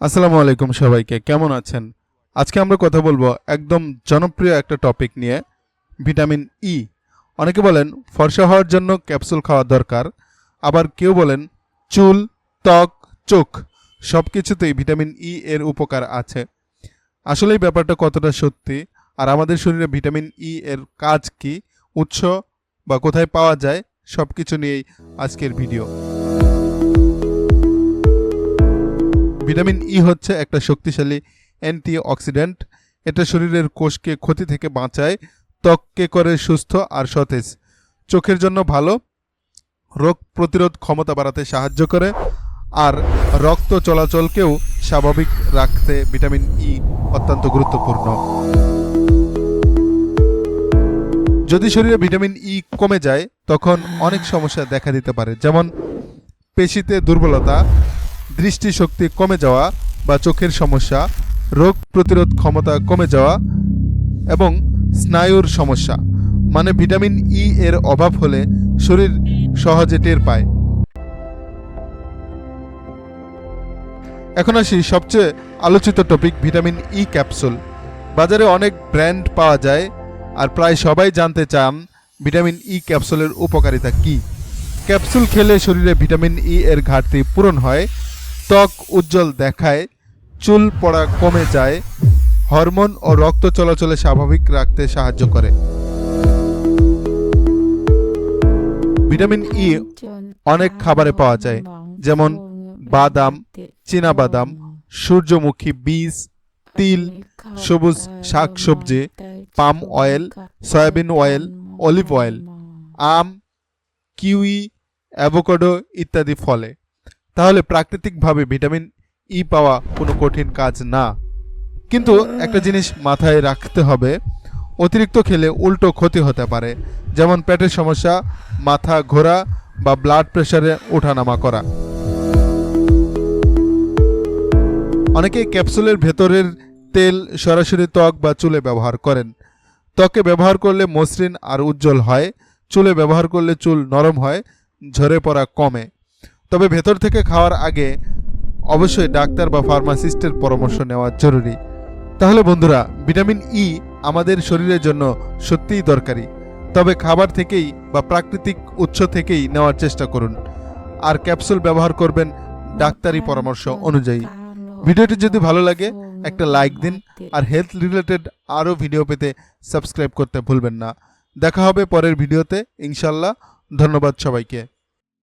আসসালামু আলাইকুম সবাইকে, কেমন আছেন? আজকে আমরা কথা বলব একদম জনপ্রিয় একটা টপিক নিয়ে ভিটামিন ই অনেকে বলেন, ফর্সা হওয়ার জন্য ক্যাপসুল খাওয়া দরকার। আবার কেউ বলেন, চুল, ত্বক, চোখ সব কিছুতেই ভিটামিন ই এর উপকার আছে। আসলে ব্যাপারটা কতটা সত্যি? আর আমাদের শরীরে ভিটামিন ই এর কাজ কি? উৎস বা কোথায় পাওয়া যায়? সব কিছু নিয়েই আজকের ভিডিও ভিটামিন ই হচ্ছে একটা শক্তিশালী অ্যান্টি অক্সিডেন্ট এটা শরীরের কোষকে ক্ষতি থেকে বাঁচায়, ত্বককে করে সুস্থ আর সতেজ। চোখের জন্য ভালো, রোগ প্রতিরোধ ক্ষমতা বাড়াতে সাহায্য করে, আর রক্ত চলাচলকেও স্বাভাবিক রাখতে ভিটামিন ই অত্যন্ত গুরুত্বপূর্ণ। যদি শরীরে ভিটামিন ই কমে যায়, তখন অনেক সমস্যা দেখা দিতে পারে, যেমন পেশিতে দুর্বলতা দৃষ্টিশক্তি কমে যাওয়া বা চোখের সমস্যা, রোগ প্রতিরোধ ক্ষমতা কমে যাওয়া এবং স্নায়ুর সমস্যা মানে ভিটামিন ই এর অভাব হলে শরীর সহজে টের পায়। এখন আসি সবচেয়ে আলোচিত টপিক ভিটামিন ই ক্যাপসুল বাজারে অনেক ব্র্যান্ড পাওয়া যায় আর প্রায় সবাই জানতে চান ভিটামিন ই ক্যাপসুলের উপকারিতা কী। ক্যাপসুল খেলে শরীরে ভিটামিন ই এর ঘাটতি পূরণ হয় ত্বক উজ্জ্বল দেখায়, চুল পড়া কমে যায়, হরমোন ও রক্ত চলাচলে স্বাভাবিক রাখতে সাহায্য করে। ভিটামিন ই অনেক খাবারে পাওয়া যায়, যেমন বাদাম, চীনাবাদাম, সূর্যমুখী বীজ, তিল, সবুজ শাক সবজি palm oil, soybean oil, olive oil, আম, কিউই, অ্যাভোকাডো ইত্যাদি ফলে। তাহলে প্রাকৃতিকভাবে ভিটামিন ই পাওয়া কোনো কঠিন কাজ না। কিন্তু একটা জিনিস মাথায় রাখতে হবে, অতিরিক্ত খেলে উল্টো ক্ষতি হতে পারে, যেমন পেটের সমস্যা, মাথা ঘোরা বা ব্লাড প্রেশারে ওঠানামা করা। অনেকে ক্যাপসুলের ভেতরের তেল সরাসরি ত্বক বা চুলে ব্যবহার করেন। ত্বকে ব্যবহার করলে মসৃণ আর উজ্জ্বল হয়, চুলে ব্যবহার করলে চুল নরম হয়, ঝরে পড়া কমে। তবে ভেতর থেকে খাওয়ার আগে অবশ্যই ডাক্তার বা ফার্মাসিস্টের পরামর্শ নেওয়া জরুরি। তাহলে বন্ধুরা, ভিটামিন ই আমাদের শরীরের জন্য সত্যিই দরকারি। তবে খাবার থেকেই বা প্রাকৃতিক উৎস থেকেই নেওয়ার চেষ্টা করুন। আর ক্যাপসুল ব্যবহার করবেন ডাক্তারি পরামর্শ অনুযায়ী। ভিডিওটি যদি ভালো লাগে, একটা লাইক দিন আর হেলথ রিলেটেড আরও ভিডিও পেতে সাবস্ক্রাইব করতে ভুলবেন না। দেখা হবে পরের ভিডিওতে ইনশাল্লাহ ধন্যবাদ সবাইকে।